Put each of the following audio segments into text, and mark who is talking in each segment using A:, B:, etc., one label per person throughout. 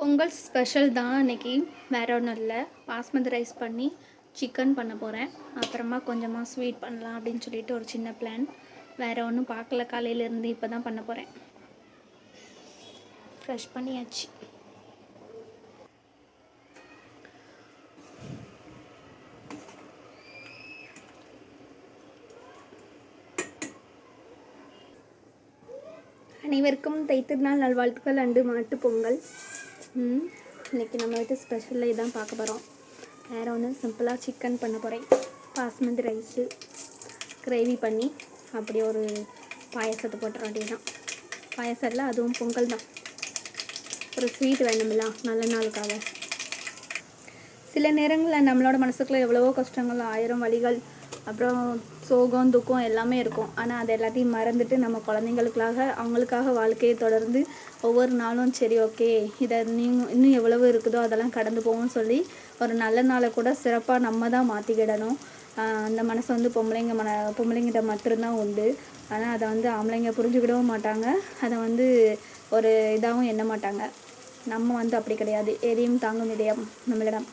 A: Pongal special தான் அன்னைக்கு வேற ஒன்றும் இல்லை. பாஸ்மதி ரைஸ் பண்ணி சிக்கன் பண்ண போகிறேன் அப்புறமா கொஞ்சமாக ஸ்வீட் பண்ணலாம் அப்படின்னு சொல்லிட்டு ஒரு சின்ன பிளான் வேறு ஒன்றும் பார்க்கல. காலையிலேருந்து இப்போ தான் பண்ண போகிறேன் ஃப்ரெஷ் பண்ணியாச்சு. அனைவருக்கும் தைத்திருநாள் நல்வாழ்த்துக்கள் அண்டு மாட்டு பொங்கல். ம், இன்னைக்கு நம்ம வீட்டு ஸ்பெஷலில் இதான் பார்க்க போகிறோம் வேறு ஒன்று சிம்பிளாக சிக்கன் பண்ண போகிறேன் பாஸ்மதி ரைஸு கிரேவி பண்ணி அப்படியே ஒரு பாயசத்தை போட்டுற வேண்டியதுதான். பாயசம் இல்லை அதுவும் பொங்கல் தான். ஒரு ஸ்வீட் வேணுமில்ல நல்ல நாளுக்காக. சில நேரங்களில் நம்மளோட மனசுக்குள்ளே எவ்வளவோ கஷ்டங்கள் ஆயிரம் வழிகள் அப்புறம் சோகம் துக்கம் எல்லாமே இருக்கும். ஆனால் அது எல்லாத்தையும் மறந்துட்டு நம்ம குழந்தைங்களுக்காக அவங்களுக்காக வாழ்க்கையை தொடர்ந்து ஒவ்வொரு நாளும் சரி ஓகே இதை இன்னும் இன்னும் எவ்வளவு இருக்குதோ அதெல்லாம் கடந்து போகும்னு சொல்லி ஒரு நல்ல நாளை கூட சிறப்பாக நம்ம தான் மாற்றிக்கிடணும் அந்த மனசு வந்து பொம்பளைங்க மன பொம்பளைங்கிட்ட மட்டும்தான் உண்டு. ஆனால் அதை வந்து ஆம்பளைங்க புரிஞ்சுக்கிடவும் மாட்டாங்க. அதை வந்து ஒரு இதாகவும் எண்ண மாட்டாங்க. நம்ம வந்து அப்படி கிடையாது. எதையும் தாங்கும் இதயம் நம்மளிடம்.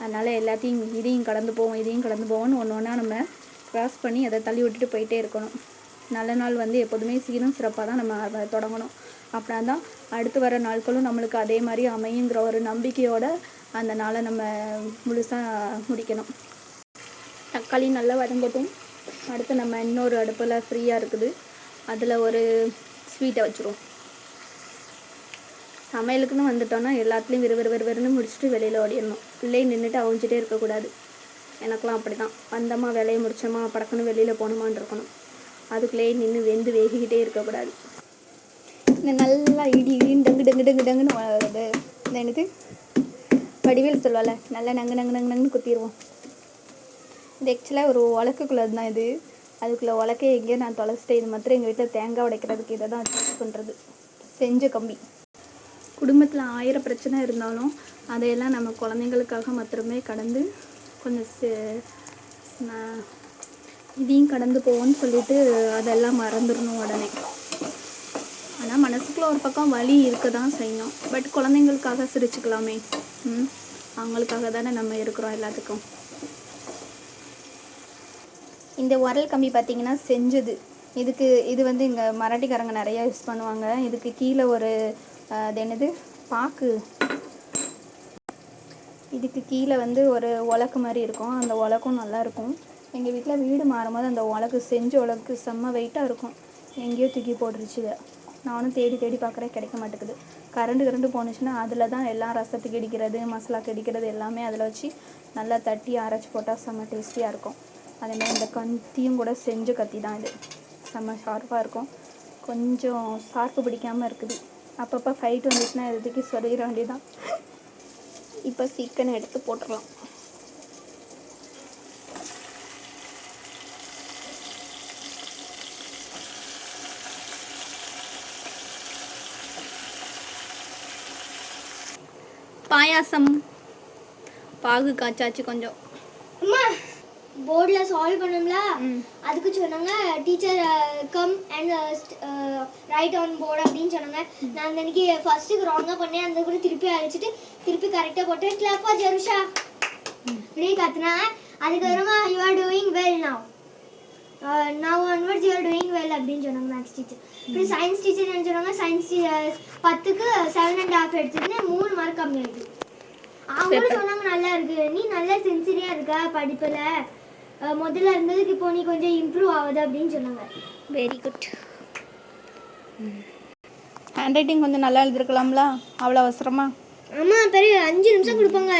A: அதனால் எல்லாத்தையும் இதையும் கடந்து போவோம் இதையும் கடந்து போவோம்னு ஒன்று ஒன்றா நம்ம க்ராஸ் பண்ணி அதை தள்ளி விட்டுட்டு போயிட்டே இருக்கணும். நல்ல நாள் வந்து எப்போதுமே சீரும் சிறப்பாக தான் நம்ம அதை தொடங்கணும். அப்படின்னா தான் அடுத்து வர நாட்களும் நம்மளுக்கு அதே மாதிரி அமையுங்கிற ஒரு நம்பிக்கையோடு அந்த நாளை நம்ம முழுசாக முடிக்கணும். தக்காளி நல்லா வதங்கட்டும். அடுத்து நம்ம இன்னொரு அடுப்பில் ஃப்ரீயாக இருக்குது. அதில் ஒரு ஸ்வீட்டை வச்சுருவோம். சமையலுக்குன்னு வந்துட்டோன்னா எல்லாத்துலேயும் விறுவிறு விறுவிறுன்னு முடிச்சுட்டு வெளியில் ஓடிடணும். பிள்ளையை நின்றுட்டு அவிஞ்சிட்டே இருக்கக்கூடாது. எனக்கெலாம் அப்படி தான் வந்தோமா வேலையை முடிச்சோமா படக்குன்னு வெளியில் போகணுமான்னு இருக்கணும். அதுக்குள்ளேயே நின்று வெந்து வேகிக்கிட்டே இருக்கக்கூடாது. இந்த நல்லா இடி இடின்னு டங்கு டங்கு டங்கு டங்குன்னு வளருது. இந்த எனக்கு வடிவேல் சொல்லுவாள் நல்லா நங்கு நங்கு நங்கு நங்குன்னு குத்திடுவோம் இது ஆக்சுவலாக ஒரு உலக்குக்குள்ளே தான் இது. அதுக்குள்ளே உலக்கே எங்கேயோ நான் தொலைச்சிட்டேன். இது மாத்திரம் எங்கள் வீட்டில் தேங்காய் உடைக்கிறதுக்கு இதை தான் யூஸ் பண்ணுறது செஞ்ச கம்பி. குடும்பத்தில் ஆயிரம் பிரச்சனை இருந்தாலும் அதையெல்லாம் நம்ம குழந்தைங்களுக்காக மாத்திரமே கடந்து கொஞ்சம் சே- இதையும் கடந்து போவோம்னு சொல்லிட்டு அதெல்லாம் மறந்துடணும் உடனே. ஆனால் மனசுக்குள்ள ஒரு பக்கம் வலி இருக்க தான் செய்யணும் பட் குழந்தைங்களுக்காக சிரிச்சுக்கலாமே. ம்? அவங்களுக்காக தானே நம்ம இருக்கிறோம் எல்லாத்துக்கும். இந்த உரல் கம்பி பார்த்தீங்கன்னா செஞ்சது. இதுக்கு இது வந்து இங்கே மராட்டிக்காரங்க நிறையா யூஸ் பண்ணுவாங்க. இதுக்கு கீழே ஒரு அது என்னது? பாக்கு. இதுக்கு கீழே வந்து ஒரு உலக்கு மாதிரி இருக்கும். அந்த உலக்கும் நல்லாயிருக்கும் எங்கள் வீட்டில் வீடு மாறும்போது அந்த உலக்கு செஞ்ச உலக்கு செம்ம வெயிட்டாக இருக்கும். எங்கேயோ தூக்கி போட்டுருச்சு இதை. நானும் தேடி தேடி பார்க்குறேன் கிடைக்க மாட்டேங்குது. கரண்டு கரண்டு போணுச்சுன்னா அதில் தான் எல்லாம் ரசத்துக்கு இடிக்கிறது மசாலாக்கு இடிக்கிறது எல்லாமே அதில் வச்சு நல்லா தட்டி அரைச்சி போட்டால் செம்ம டேஸ்டியாக இருக்கும். அதேமாதிரி இந்த கத்தியும் கூட செஞ்ச கத்தி தான் இது. செம்ம ஷார்ப்பாக இருக்கும். கொஞ்சம் ஷார்ப்பு பிடிக்காமல் இருக்குது. அப்பப்போ ஃபைட் வந்துச்சுன்னா இதுக்கு சொல்லிட வேண்டியதான் இப்போ சிக்கனை எடுத்து போட்டுடலாம். பாயாசம். பாகு காய்ச்சாச்சு கொஞ்சம்.
B: அம்மா. போர்டில் சால்வ் பண்ணோம்ல அதுக்கு சொன்னாங்க teacher come and write on board அப்படின்னு சொன்னாங்க. நான் அன்னைக்கு ஃபர்ஸ்ட்டுக்கு ராங்காக பண்ணேன் அந்த கூட திருப்பி அழைச்சிட்டு திருப்பி கரெக்டாக போட்டு கிளப்பா ஜெருஷா அப்படியே கத்துனேன் அதுக்கப்புறமா you are doing well now now onwards you are doing well அப்படின்னு சொன்னாங்க மேக்ஸ் டீச்சர் அப்புறம் சயின்ஸ் டீச்சர் என்ன சொன்னாங்க சயின்ஸ் பத்துக்கு செவன் அண்ட் ஹாஃப் எடுத்துட்டு மூணு மார்க் கம்மி ஆயிடுது அவங்களும் சொன்னாங்க நல்லா இருக்கு. நீ நல்லா சின்சியரா இருக்க படிப்புல. முதல்ல இருந்ததுக்கு இப்போ நீ கொஞ்சம் இம்ப்ரூவ் ஆகுது அப்படின்னு சொன்னாங்க.
A: வெரி குட் ஹேண்ட் ரைட்டிங் கொஞ்சம் நல்லா எழுதிருக்கலாம்ல? அவ்வளோ அவசரமா?
B: ஆமா பெரிய அஞ்சு நிமிஷம் கொடுப்பாங்க.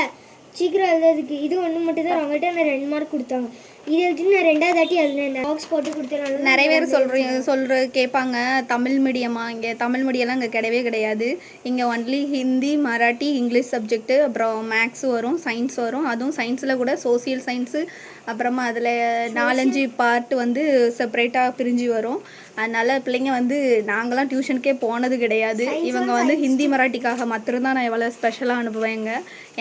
B: சீக்கிரம் எழுதுறதுக்கு. இது ஒன்று மட்டும் தான் அவங்ககிட்ட நான் ரெண்டு மார்க் கொடுத்தாங்க. இது எழுதிட்டு நான் ரெண்டாவது தாட்டி எழுதினேன். பாக்ஸ் போட்டு கொடுத்தேன்.
A: நிறைய பேர் சொல்கிறீங்க சொல்கிற கேட்பாங்க தமிழ் மீடியமா இங்கே தமிழ் மீடியம்லாம் இங்கே கிடையவே கிடையாது. இங்கே only Hindi Marathi English subject அப்புறம் மேக்ஸ் வரும் சயின்ஸ் வரும். அதுவும் சயின்ஸில் கூட சோசியல் சயின்ஸு அப்புறமா அதில் நாலஞ்சு பார்ட் வந்து செப்பரேட்டாக பிரிஞ்சு வரும். அதனால பிள்ளைங்க வந்து நாங்களாம் டியூஷனுக்கே போனது கிடையாது. இவங்க வந்து ஹிந்தி மராட்டிக்காக மட்டும்தான் நான் எவ்வளோ ஸ்பெஷலாக அனுப்புவேங்க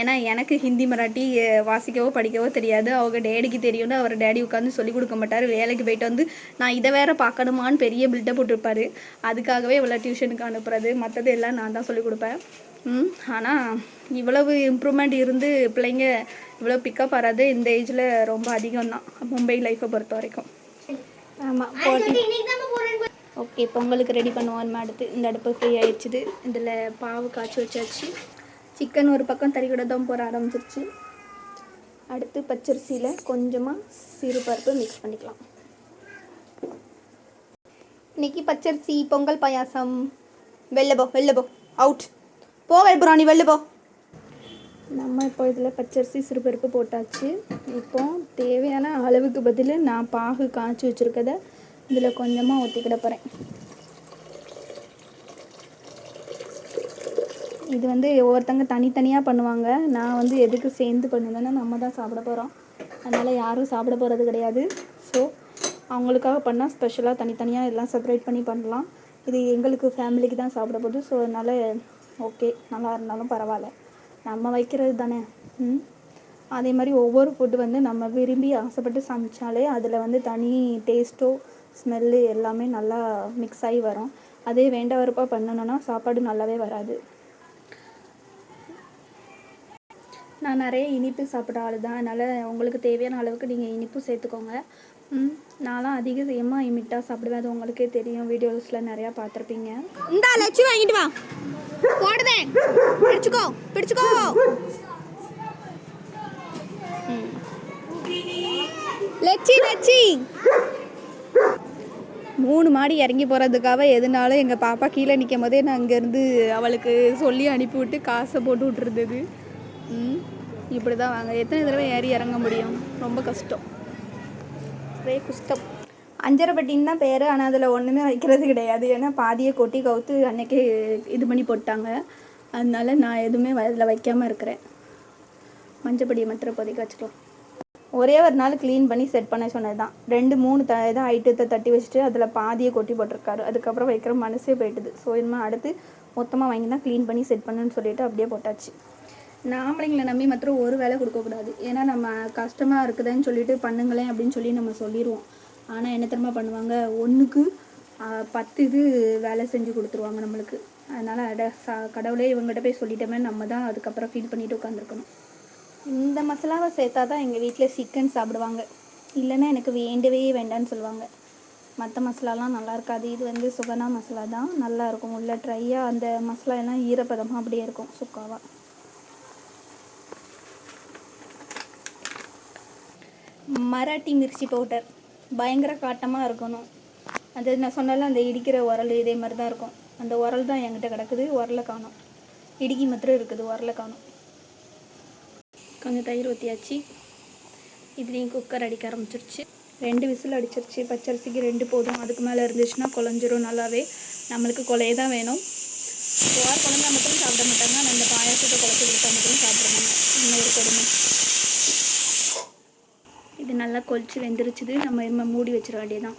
A: ஏன்னா எனக்கு ஹிந்தி மராட்டி வாசிக்கவோ படிக்கவோ தெரியாது. அவங்க டேடிக்கு தெரியும்னு அவர் டேடி உட்காந்து சொல்லி கொடுக்க மாட்டார். வேலைக்கு போயிட்டு வந்து நான் இதை வேற பார்க்கணுமான்னு பெரிய பில்டப் போட்டிருப்பாரு. அதுக்காகவே இவ்வளோ டியூஷனுக்கு அனுப்புறது. மற்றது எல்லாம் நான் தான் சொல்லி கொடுப்பேன். ம் ஆனால் இவ்வளவு இம்ப்ரூவ்மெண்ட் இருந்து பிள்ளைங்க இவ்வளோ பிக்கப் வராது இந்த ஏஜில் ரொம்ப அதிகம் தான் மும்பை லைஃப்பை பொறுத்த வரைக்கும். ஆமாம் ஓகே பொங்கலுக்கு ரெடி பண்ணுவோம். அடுத்து இந்த அடுப்பு ஃப்ரீ ஆயிடுச்சுது. இதில் பாவு காய்ச்சி வச்சாச்சு. சிக்கன் ஒரு பக்கம் தறி கூட தான் போட ஆரம்பிச்சிருச்சு. அடுத்து பச்சரிசியில் கொஞ்சமாக சிறுபருப்பு மிக்ஸ் பண்ணிக்கலாம். இன்னைக்கு பச்சரிசி பொங்கல் பாயாசம். வெளில போ வெளில போ அவுட் போ வெல்புராணி வெளில போ நம்ம இப்போ இதில் பச்சரிசி சிறுபருப்பு போட்டாச்சு. இப்போ தேவையான அளவுக்கு பதில் நான் பாகு காய்ச்சி வச்சுருக்கத இதில் கொஞ்சமாக ஊற்றிக்கிட போகிறேன் இது வந்து ஒவ்வொருத்தங்க தனித்தனியாக பண்ணுவாங்க. நான் வந்து எதுக்கு சேர்ந்து பண்ணுவேன்னா நம்ம தான் சாப்பிட போகிறோம் அதனால் யாரும் சாப்பிட போகிறது கிடையாது. ஸோ அவங்களுக்காக பண்ணால் ஸ்பெஷலாக தனித்தனியாக எல்லாம் செப்பரேட் பண்ணி பண்ணலாம். இது எங்களுக்கு ஃபேமிலிக்கு தான் சாப்பிட போகுது. ஸோ அதனால் ஓகே நல்லா இருந்தாலும் பரவாயில்ல. நம்ம வைக்கிறது தானே? ம்? அதே மாதிரி ஒவ்வொரு ஃபுட்டு வந்து நம்ம விரும்பி ஆசைப்பட்டு சமைச்சாலே அதில் வந்து தனி டேஸ்ட்டோ ஸ்மெல்லு எல்லாமே நல்லா மிக்ஸ் ஆகி வரும். அதே வேண்ட வெறுப்பாக பண்ணணும்னா சாப்பாடு நல்லாவே வராது. நான் நிறைய இனிப்பு சாப்பிட்ற ஆள் தான் அதனால் உங்களுக்கு தேவையான அளவுக்கு நீங்கள் இனிப்பு சேர்த்துக்கோங்க. நான்லாம் அதிகமாக இமிட்டாக சாப்பிடுவேன். அது உங்களுக்கே தெரியும். வீடியோஸில் நிறையா பார்த்துருப்பீங்க. இந்தா லட்சி வாங்கிட்டு வா. போடுதேன் பிடிச்சுக்கோ பிடிச்சுக்கோ. லட்சி லட்சி மூணு மாடி இறங்கி போகிறதுக்காக எதுனாலும் எங்கள் பாப்பா கீழே நிற்கும் போதே நான் அங்கேருந்து அவளுக்கு சொல்லி அனுப்பிவிட்டு காசை போட்டு விட்டுருந்தது. ம் இப்படி தான் வாங்க. எத்தனை தடவை ஏறி இறங்க முடியும்? ரொம்ப கஷ்டம். ஒரே கஷ்டம் அஞ்சரைப்பட்டின்னு தான் பேர் ஆனால் அதில் ஒன்றுமே வைக்கிறது கிடையாது. ஏன்னா பாதியை கொட்டி கவுத்து அன்னைக்கே இது பண்ணி போட்டாங்க. அதனால நான் எதுவுமே அதில் வைக்காமல் இருக்கிறேன். மஞ்சப்படியை மட்டும் இப்போதைக்கு வச்சுக்கலாம். ஒரே ஒரு நாள் க்ளீன் பண்ணி செட் பண்ண சொன்னது தான் ரெண்டு மூணு த இதான் ஐட்டத்தை தட்டி வச்சுட்டு அதில் பாதியை கொட்டி போட்டிருக்காரு. அதுக்கப்புறம் வைக்கிற மனசே போயிட்டுது. ஸோ இனிமேல் அடுத்து மொத்தமாக வாங்கி தான் க்ளீன் பண்ணி செட் பண்ணுன்னு சொல்லிட்டு அப்படியே போட்டாச்சு. நாமளைங்களை நம்பி மாத்திரம் ஒரு வேலை கொடுக்கக்கூடாது ஏன்னா நம்ம கஷ்டமாக இருக்குதுன்னு சொல்லிட்டு பண்ணுங்களேன் அப்படின்னு சொல்லி நம்ம சொல்லிடுவோம் ஆனால் என்ன தெரியுமா பண்ணுவாங்க? ஒன்றுக்கு பத்து இது வேலை செஞ்சு கொடுத்துருவாங்க நம்மளுக்கு. அதனால் அட சா கடவுளே இவங்ககிட்ட போய் சொல்லிட்டோமே நம்ம தான் அதுக்கப்புறம் ஃபீல் பண்ணிட்டு உட்காந்துருக்கணும் இந்த மசாலாவை சேர்த்தா தான் எங்கள் வீட்டில் சிக்கன் சாப்பிடுவாங்க. இல்லைன்னா எனக்கு வேண்டவே வேண்டான்னு சொல்லுவாங்க. மற்ற மசாலாலாம் நல்லா இருக்காது. இது வந்து சுகனா மசாலா தான். நல்லாயிருக்கும் உள்ள ட்ரையாக அந்த மசாலா எல்லாம் ஈரப்பதமாக அப்படியே இருக்கும் சுக்காவாக மராட்டி மிர்ச்சி பவுடர் பயங்கர காட்டமாக இருக்கணும். அது நான் சொன்னால அந்த இடிக்கிற உரல் இதே மாதிரி தான் இருக்கும். அந்த உரல் தான் என்கிட்ட கிடக்குது. உரலை காணும். இடுக்கி மாத்திரம் இருக்குது. உரலை காணும். கொஞ்சம் தயிர் ஊற்றியாச்சு இதுலேயும் குக்கர் அடிக்க ஆரம்பிச்சிருச்சு. ரெண்டு விசில் அடிச்சிருச்சு. பச்சரிசிக்கு ரெண்டு போதும். அதுக்கு மேலே இருந்துச்சுன்னா குழஞ்சிரும் நல்லாவே. நம்மளுக்கு கொலையே தான் வேணும். யார் குழம்பா மட்டும் சாப்பிட மாட்டாங்க. அந்த இந்த பாயாசத்தை குழச்சி கொடுத்தா மட்டும் சாப்பிடுவாங்க இன்னொரு ஒரு கொடுமை. இது நல்லா கொலிச்சு வெந்துருச்சுது. நம்ம இனிமே மூடி வச்சிட வேண்டியதான்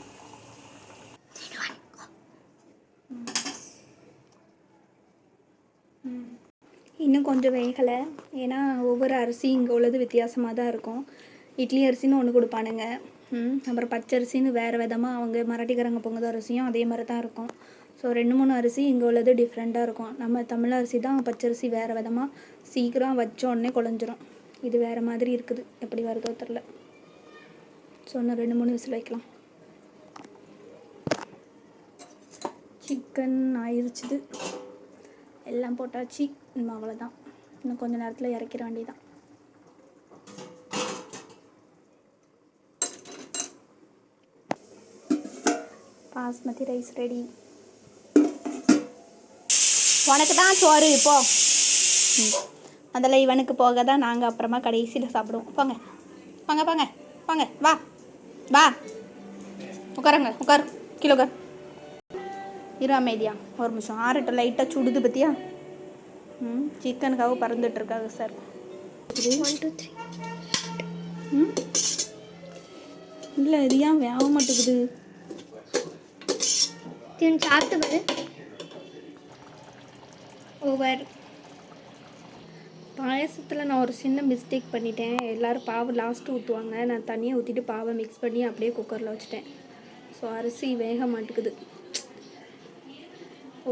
A: இன்னும் கொஞ்சம் வேகலை. ஏன்னா ஒவ்வொரு அரிசி இங்கே உள்ளது வித்தியாசமாக தான் இருக்கும். இட்லி அரிசின்னு ஒன்று கொடுப்பானுங்க. அப்புறம் பச்சரிசின்னு வேறு விதமாக அவங்க மராட்டிக்காரங்க பொங்கல் அரிசியும் அதே மாதிரி தான் இருக்கும். ஸோ ரெண்டு மூணு அரிசி இங்கே உள்ளது டிஃப்ரெண்ட்டாக இருக்கும். நம்ம தமிழ் அரிசி தான் பச்சரிசி வேறு விதமாக சீக்கிரம் வச்ச உடனே குழஞ்சிரும். இது வேறு மாதிரி இருக்குது. எப்படி வருதோ தெரில ஸோ இன்னும் ரெண்டு மூணு விசில் வைக்கலாம். சிக்கன் ஆயிடுச்சுது எல்லாம் போட்டாச்சு. இன்னும் அவ்வளோதான் இன்னும் கொஞ்சம் நேரத்தில் இறக்கிற வேண்டியதான் பாஸ்மதி ரைஸ் ரெடி. உனக்கு தான் சோறு இப்போ அதில் இவனுக்கு போக தான் நாங்கள் அப்புறமா கடைசியில் சாப்பிடுவோம். போங்க. வாங்க போங்க வாங்க வா. வா. உட்காருங்க உட்காரு. கீழே உட்கார். இரு அமைதியா. ஒரு நிமிஷம். ஆறட்ட லைட்டாக சுடுது பத்தியா? ம் சிக்கனுக்காக பறந்துட்டு இருக்காங்க சார்
B: ஒன் டூ த்ரீ
A: ம்? இல்லை இது ஏன் வேக மாட்டேங்குது?
B: சாப்பிட்டு பாரு.
A: ஓவர் பாயசத்தில் நான் ஒரு சின்ன மிஸ்டேக் பண்ணிட்டேன். எல்லோரும் பாவை லாஸ்ட்டு ஊற்றுவாங்க நான் தனியாக ஊற்றிட்டு பாவை மிக்ஸ் பண்ணி அப்படியே குக்கரில் வச்சுட்டேன். ஸோ அரிசி வேக மாட்டேங்குது.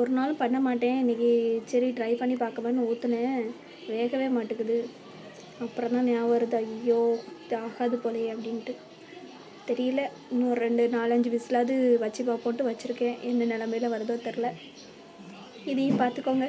A: ஒரு நாள் பண்ண மாட்டேன். இன்றைக்கி சரி ட்ரை பண்ணி பார்க்கவேன்னு ஊற்றுனேன் வேகவே மாட்டேங்குது. அப்புறம் தான் ஞாபகம் வருது ஐயோ இது ஆகாது போலையே அப்படின்ட்டு. தெரியல. இன்னும் ரெண்டு நாலஞ்சு விசிலாவது வச்சு பார்ப்போன்ட்டு வச்சுருக்கேன். என்ன நிலமையில வருதோ தெரில இதையும் பார்த்துக்கோங்க.